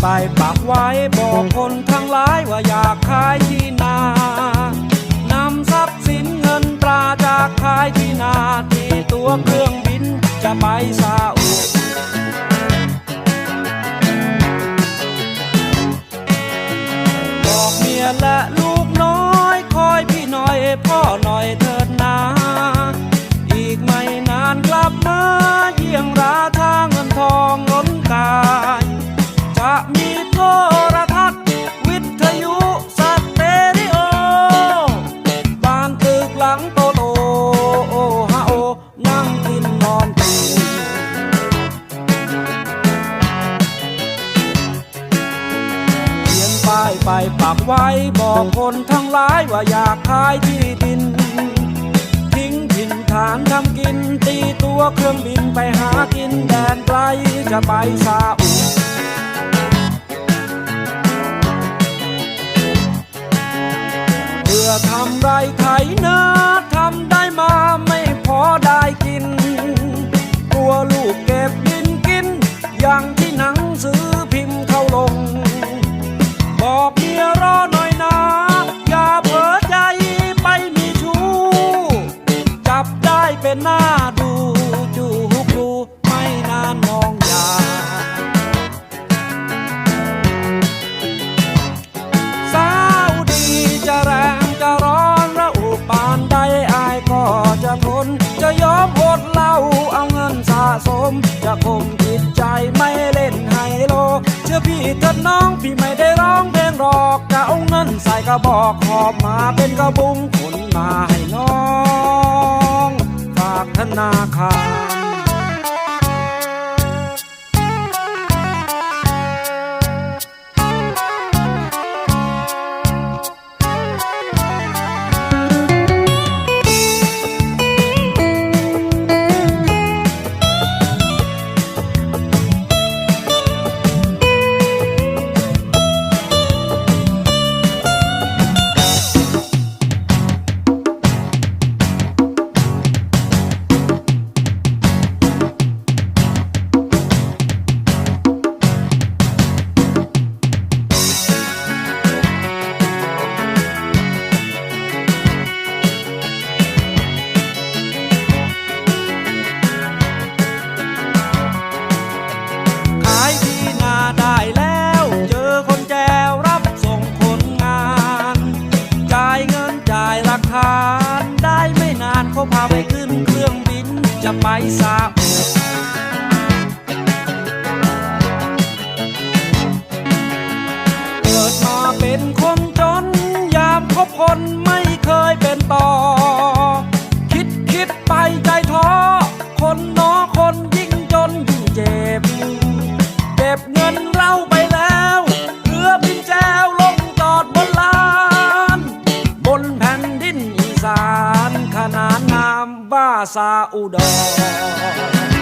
ไปปากไว้บอกคนทั้งหลายว่าอยากขายที่นานำทรัพย์สินเงินตราจากขายที่นาที่ตัวเครื่องบินจะไปซาอุบอกเมียและลูกน้อยคอยพี่หน่อยพ่อหน่อยเถิดนา อีกไม่นานกลับมาเยี่ยงราทางเงินทองล้นกา จะมีโทรทัศน์ วิทยุสเตอริโอ บ้านตึกหลังโตโตฮาโอ นั่งกินนอนตื่นเขียนป้ายไปปักไว้บอกคนทั้งหลายว่าอยากขายที่ดิน ทิ้งถิ่นฐานทำกินตีตัวเครื่องบินไปหากินแดนไกลจะไปซา ทำไรไถนาทำได้มาไม่พอได้กิน กลัวลูกเก็บดินกิน อย่างที่หนังสือพิมพ์เข้าลง บอกเมียรอหน่อยนะ อย่าเผลอใจไปมีชู้ จับได้เป็นหน้า พี่เถิดน้องพี่ไม่ได้ร้องเพลงหรอกกะเอาเงินใส่กระบอกขอบมาเป็นกระบุงขนมาให้น้อง ฝากธนาคาร รื่องบินจะไปซาอุเกิดมาเป็นคนจน ยามคบคน ดิน